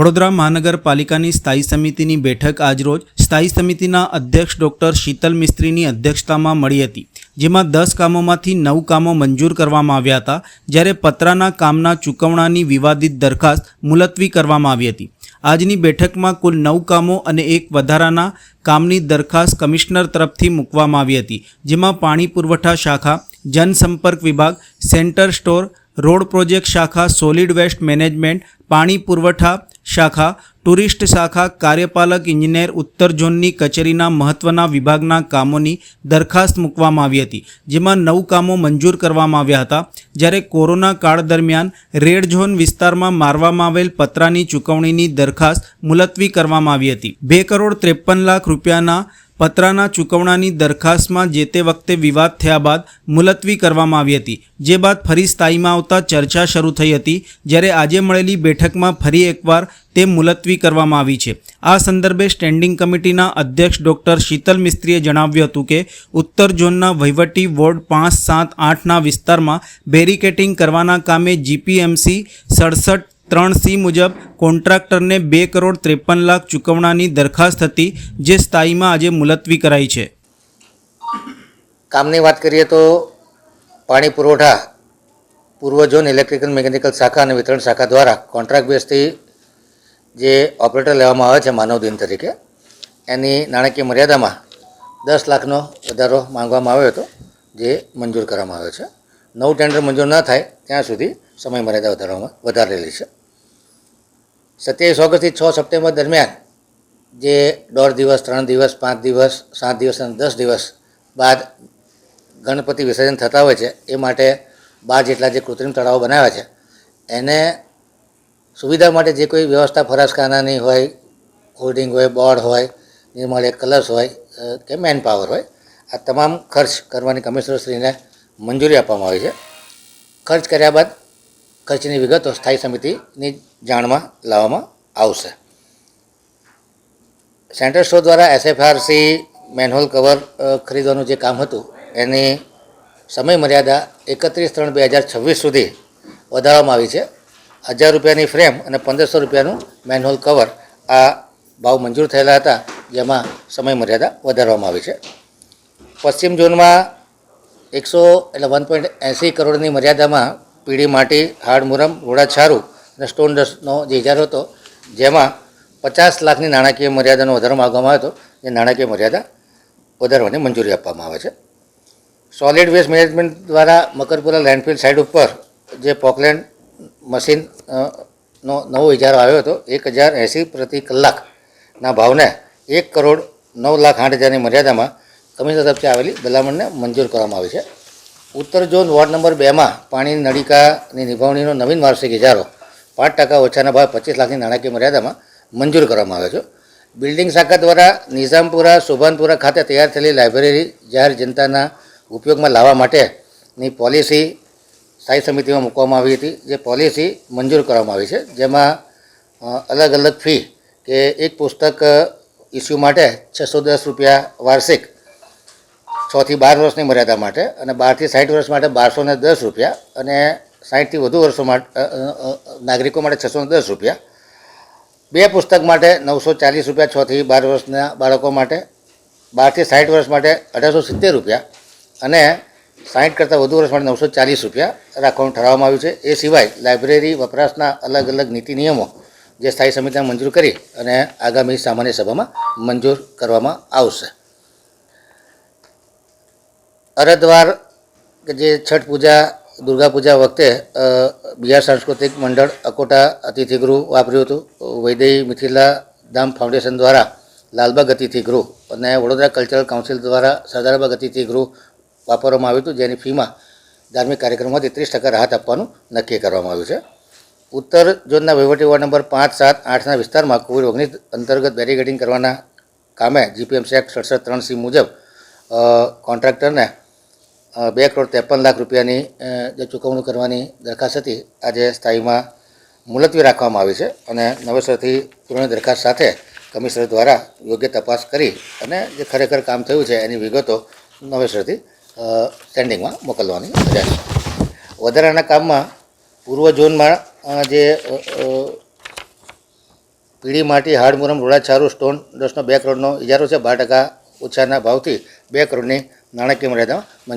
વડોદરા મહાનગરપાલિકાની સ્થાયી સમિતિની બેઠક આજરોજ સ્થાયી સમિતિના અધ્યક્ષ ડોક્ટર શીતલ મિસ્ત્રીની અધ્યક્ષતામાં મળી હતી, જેમાં દસ કામોમાંથી નવ કામો મંજૂર કરવામાં આવ્યા હતા, જ્યારે પતરાના કામના ચૂકવણાની વિવાદિત દરખાસ્ત મુલતવી કરવામાં આવી હતી. આજની બેઠકમાં કુલ નવ કામો અને એક વધારાના કામની દરખાસ્ત કમિશનર તરફથી મૂકવામાં આવી હતી, જેમાં પાણી પુરવઠા શાખા, જનસંપર્ક વિભાગ, સેન્ટર સ્ટોર રોડ પ્રોજેક્ટ શાખા સોલિડ વેસ્ટ મેનેજમેન્ટ, પાણી પુરવઠા શાખા, ટુરિસ્ટ શાખા, કાર્યપાલક ઇજનેર ઉત્તર ઝોનની કચેરીના મહત્ત્વના વિભાગના કામોની દરખાસ્ત મૂકવામાં આવી હતી, જેમાં નવ કામો મંજૂર કરવામાં આવ્યા હતા. જ્યારે કોરોના કાળ દરમિયાન રેડ ઝોન વિસ્તારમાં મારવામાં આવેલ પતરાની ચૂકવણીની દરખાસ્ત મુલતવી કરવામાં આવી હતી. બે કરોડ ત્રેપન લાખ રૂપિયાના પતરાના ચૂકવણાની દરખાસ્તમાં જે તે વખતે વિવાદ થયા બાદ મુલતવી કરવામાં આવી હતી, જે બાદ ફરી સ્થાયીમાં આવતા ચર્ચા શરૂ થઈ હતી, જ્યારે આજે મળેલી બેઠકમાં ફરી એકવાર તે મુલતવી કરવામાં આવી છે. આ સંદર્ભે સ્ટેન્ડિંગ કમિટીના અધ્યક્ષ ડૉક્ટર શીતલ મિસ્ત્રીએ જણાવ્યું હતું કે, ઉત્તર ઝોનના વહીવટી વોર્ડ પાંચ સાત આઠના વિસ્તારમાં બેરિકેટિંગ કરવાના કામે જીપીએમસી સડસઠ ત્રણ સી મુજબ કોન્ટ્રાક્ટરને બે કરોડ ત્રેપન લાખ ચૂકવણાની દરખાસ્ત હતી, જે સ્થાયીમાં આજે મુલતવી કરાઈ છે. કામની વાત કરીએ તો પાણી પુરવઠા પૂર્વ ઝોન ઇલેક્ટ્રિકલ મિકેનિકલ શાખા અને વિતરણ શાખા દ્વારા કોન્ટ્રાક્ટ બેઝથી જે ઓપરેટર લેવામાં આવે છે માનવ દિન તરીકે, એની નાણાકીય મર્યાદામાં દસ લાખનો વધારો માંગવામાં આવ્યો હતો, જે મંજૂર કરવામાં આવ્યો છે. નવું ટેન્ડર મંજૂર ન થાય, ત્યાં સુધી સમય મર્યાદા વધારવામાં વધારેલી છે. સત્યાવીસ ઓગસ્ટથી છ સપ્ટેમ્બર દરમિયાન જે દોઢ દિવસ, ત્રણ દિવસ, પાંચ દિવસ, સાત દિવસ અને દસ દિવસ બાદ ગણપતિ વિસર્જન થતા હોય છે, એ માટે બાર જેટલા જે કૃત્રિમ તળાવો બનાવ્યા છે, એને સુવિધા માટે જે કોઈ વ્યવસ્થા ફરસખાનાની હોય, હોર્ડિંગ હોય, બોર્ડ હોય નિર્મળ કલર્સ હોય કે મેન પાવર હોય, આ તમામ ખર્ચ કરવાની કમિશનરશ્રીને મંજૂરી આપવામાં આવી છે. ખર્ચ કર્યા બાદ ખર્ચની વિગતો સ્થાયી સમિતિની જાણમાં લાવવામાં આવશે. સેન્ટ્રલ સ્ટોર દ્વારા એસએફઆરસી મેનહોલ કવર ખરીદવાનું જે કામ હતું, એની સમય મર્યાદા એકત્રીસ ત્રણ બે હજાર છવ્વીસ સુધી વધારવામાં આવી છે. હજાર રૂપિયાની ફ્રેમ અને પંદરસો રૂપિયાનું મેનહોલ કવર આ ભાવ મંજૂર થયેલા હતા, જેમાં સમય મર્યાદા વધારવામાં આવી છે. પશ્ચિમ ઝોનમાં એકસો એટલે વન પોઈન્ટ એંસી કરોડની મર્યાદામાં પીળી માટી હાડમુરમ રોડાછારું અને સ્ટોન ડસ્ટનો જે ઇજારો હતો, જેમાં પચાસ લાખની નાણાકીય મર્યાદાનો વધારો માગવામાં આવ્યો હતો જે નાણાકીય મર્યાદા વધારવાની મંજૂરી આપવામાં આવે છે. સોલિડ વેસ્ટ મેનેજમેન્ટ દ્વારા મકરપુરા લેન્ડફિલ સાઇડ ઉપર જે પોકલેન્ડ મશીન નો નવો ઇજારો આવ્યો હતો, એક હજાર એંસી પ્રતિ કલાકના ભાવને એક કરોડ નવ લાખ આઠ હજારની મર્યાદામાં કમિશનર તરફથી આવેલી ભલામણને મંજૂર કરવામાં આવી છે. ઉત્તર ઝોન વોર્ડ નંબર બેમાં પાણીની નળિકાની નિભાવણીનો નવીન વાર્ષિક ઇજારો પાંચ ટકા ઓછાના ભાવે પચીસ લાખની નાણાકીય મર્યાદામાં મંજૂર કરવામાં આવ્યો છે. બિલ્ડિંગ શાખા દ્વારા નિઝામપુરા શોભાનપુરા ખાતે તૈયાર થયેલી લાઇબ્રેરી જાહેર જનતાના ઉપયોગમાં લાવવા માટેની પોલિસી સ્થાયી સમિતિમાં મૂકવામાં આવી હતી. જે પોલિસી મંજૂર કરવામાં આવી છે. જેમાં અલગ અલગ ફી કે એક પુસ્તક ઇસ્યુ માટે છસો દસ રૂપિયા વાર્ષિક છથી બાર વર્ષની મર્યાદા માટે અને બારથી સાઠ વર્ષ માટે બારસો ને દસ રૂપિયા અને સાઠથી વધુ વર્ષો માટે નાગરિકો માટે છસો દસ રૂપિયા. બે પુસ્તક માટે નવસો ચાલીસ રૂપિયા, છથી બાર વર્ષના બાળકો માટે, બારથી સાઠ વર્ષ માટે અઢારસો સિત્તેર રૂપિયા અને સાઠ કરતાં વધુ વર્ષ માટે નવસો ચાલીસ રૂપિયા રાખવાનું ઠરાવવામાં આવ્યું છે. એ સિવાય લાઇબ્રેરી વપરાશના અલગ અલગ નીતિ નિયમો જે સ્થાયી સમિતિને મંજૂર કરી અને આગામી સામાન્ય સભામાં મંજૂર કરવામાં આવશે. અરદવાર કે જે છઠ પૂજા, દુર્ગા પૂજા વખતે બિહાર સાંસ્કૃતિક મંડળ અકોટા અતિથિગૃહ વાપર્યું હતું. વૈદય મિથિલા ધામ ફાઉન્ડેશન દ્વારા લાલબાગ અતિથિગૃહ અને વડોદરા કલ્ચરલ કાઉન્સિલ દ્વારા સરદારબાગ અતિથિગૃહ વાપરવામાં આવ્યું હતું. જેની ફીમાં ધાર્મિક કાર્યક્રમમાંથી ત્રીસ ટકા રાહત આપવાનું નક્કી કરવામાં આવ્યું છે. ઉત્તર ઝોનના વહીવટી વોર્ડ નંબર પાંચ, સાત, આઠના વિસ્તારમાં કોવિડ ઓગણીસ અંતર્ગત બેરીગેડિંગ કરવાના કામે જીપીએમસી એક્ટ સડસઠ ત્રણ સી મુજબ કોન્ટ્રાક્ટરને બે કરોડ ત્રેપન લાખ રૂપિયાની જે ચૂકવણી કરવાની દરખાસ્ત હતી, આજે સ્થાયીમાં મુલતવી રાખવામાં આવી છે અને નવેસરથી પૂર્ણ દરખાસ્ત સાથે કમિશનર દ્વારા યોગ્ય તપાસ કરી અને જે ખરેખર કામ થયું છે એની વિગતો નવેસરથી સ્ટેન્ડિંગમાં મોકલવાની રહેશે વધારાના કામમાં પૂર્વ ઝોનમાં જે પીળી માટી, હાડમુરમ રોડાછારું સ્ટોન, દસનો બે કરોડનો ઇજારો છે, બાર ટકા ઓછાના ભાવથી બે કરોડની નાણાકીય મર્યાદા મંજૂર